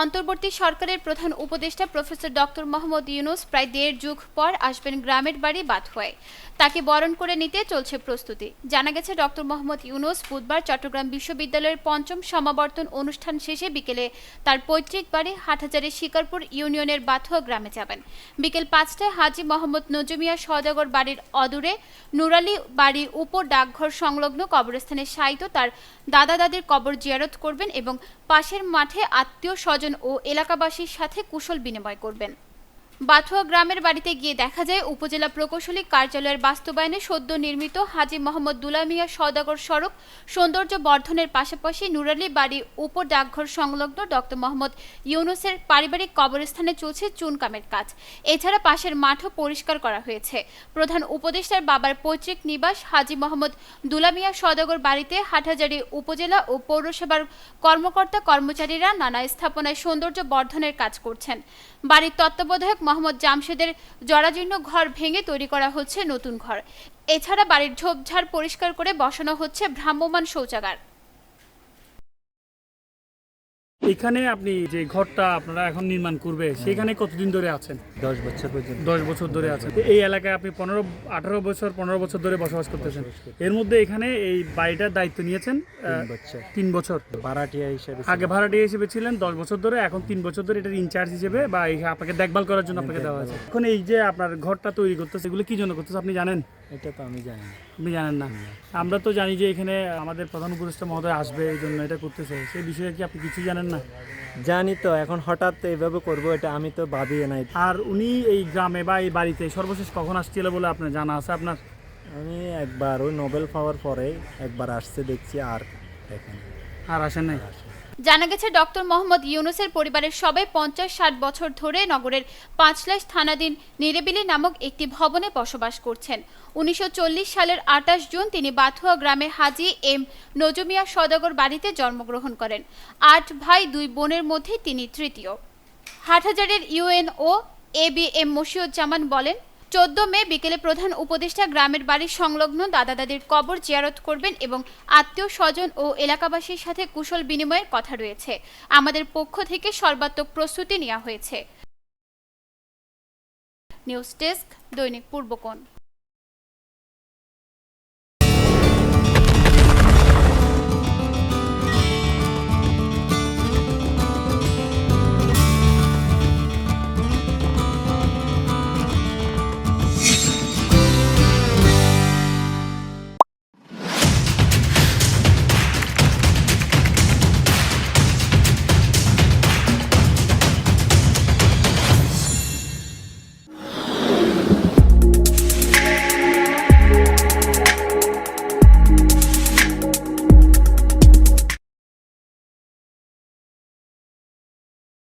অন্তর্বর্তী সরকারের প্রধান উপদেষ্টা প্রফেসর ডক্টর মোহাম্মদ ইউনুস প্রায় দেড় যুগ পর আসবেন গ্রামের বাড়ি বাথুয়ায় তাকে বরণ করে নিতে চলছে প্রস্তুতি। জানা গেছে, ডক্টর মোহাম্মদ ইউনুস বুধবার চট্টগ্রাম বিশ্ববিদ্যালয়ের পঞ্চম সমাবর্তন অনুষ্ঠান শেষে বিকেলে তার পৈতৃক বাড়ি হাটহাজারের শিকারপুর ইউনিয়নের বাথুয়া গ্রামে যাবেন। বিকেল পাঁচটায় হাজি মোহাম্মদ নজমিয়া সওদাগর বাড়ির অদূরে নুরালি বাড়ির উপর ডাকঘর সংলগ্ন কবরস্থানে শায়িত তার দাদা দাদির কবর জিয়ারত করবেন এবং পাশের মাঠে আত্মীয় স্বজন ও এলাকাবাসীর সাথে কুশল বিনিময় করবেন। বাথুয়া গ্রামের বাড়িতে গিয়ে দেখা যায়, উপজেলা প্রকৌশলী কার্যালয়ের বাস্তবায়নে সদ্য নির্মিত হাজি মোহাম্মদ দুলামিয়া সওদাগর সড়ক সৌন্দর্য বর্ধনের পাশাপাশি নুরালি বাড়ি উপর ডাকঘর সংলগ্ন ডক্টর মোহাম্মদ ইউনুসের পারিবারিক কবরস্থানে চলছে চুনকামের কাজ। এছাড়া পাশের মাঠও পরিষ্কার করা হয়েছে। প্রধান উপদেষ্টার বাবার পৈতৃক নিবাস হাজি মোহাম্মদ দুলামিয়া সওদাগর বাড়িতে হাটহাজারী উপজেলা ও পৌরসভার কর্মকর্তা কর্মচারীরা নানা স্থাপনায় সৌন্দর্য বর্ধনের কাজ করছেন। বাড়ির তত্ত্বাবধায়ক মোহাম্মদ জামশেদের জরাজীর্ণ ঘর ভেঙে তৈরি করা হচ্ছে নতুন ঘর। এছাড়া বাড়ির ঝোপঝাড় পরিষ্কার করে বসানো হচ্ছে ভ্রাম্যমাণ শৌচাগার। এখানে আপনি যে ঘরটা আপনারা এখন নির্মাণ করবে সেখানে কতদিন ধরে আছেন? দশ বছর পর্যন্ত। দশ বছর ধরে আছেন। এই এলাকায় আপনি পনেরো আঠারো বছর পনেরো বছর ধরে বসবাস করতেছেন। এর মধ্যে এখানে এই বাড়িটার দায়িত্ব নিয়েছেন তিন বছর। ভাড়াটিয়া হিসেবে আগে ভাড়াটিয়া হিসেবে ছিলেন দশ বছর ধরে এখন তিন বছর ধরে এটার ইনচার্জ হিসেবে বা আপনাকে দেখভাল করার জন্য আপনাকে দেওয়া আছে এখন এই যে আপনার ঘরটা তৈরি করতেছে এগুলো কি জন্য করতেছে আপনি জানেন? এটা তো আমি জানি। আপনি জানেন না। আমরা তো জানি যে এখানে আমাদের প্রধান উপদেষ্টা মহোদয় আসবে এই জন্য এটা করতেছে। সেই বিষয়ে কি আপনি কিছু জানেন না? জানি তো এখন হঠাৎ এইভাবে করব এটা আমি তো ভাবি নাই। আর উনি এই গ্রামে বা এই বাড়িতে সর্বশেষ কখন আসছিল বলে আপনার জানা আছে আপনার? আমি একবার ওই নোবেল পাওয়ার পরে একবার আসছে দেখছি আর দেখেন আর আসেন নাই। জানা গেছে, ডক্টর মোহাম্মদ ইউনুসের পরিবারের সবাই পঞ্চাশ ষাট বছর ধরে নগরের পাঁচলাইশ থানাধীন নিরিবিলি নামক একটি ভবনে বসবাস করছেন। উনিশশো চল্লিশ সালের আটাশ জুন তিনি বাথুয়া গ্রামে হাজি এম নজমিয়া সদাগর বাড়িতে জন্মগ্রহণ করেন। আট ভাই, দুই বোনের মধ্যে তিনি তৃতীয়। হাটহাজারের UNO A B M Mashiuzzaman বলেন চোদ্দ মে বিকেলে প্রধান উপদেষ্টা গ্রামের বাড়ির সংলগ্ন দাদা দাদির কবর জিয়ারত করবেন এবং আত্মীয় স্বজন ও এলাকাবাসীর সাথে কুশল বিনিময়ের কথা রয়েছে। আমাদের পক্ষ থেকে সর্বাত্মক প্রস্তুতি নেওয়া হয়েছে। নিউজ ডেস্ক দৈনিক পূর্বকোণ।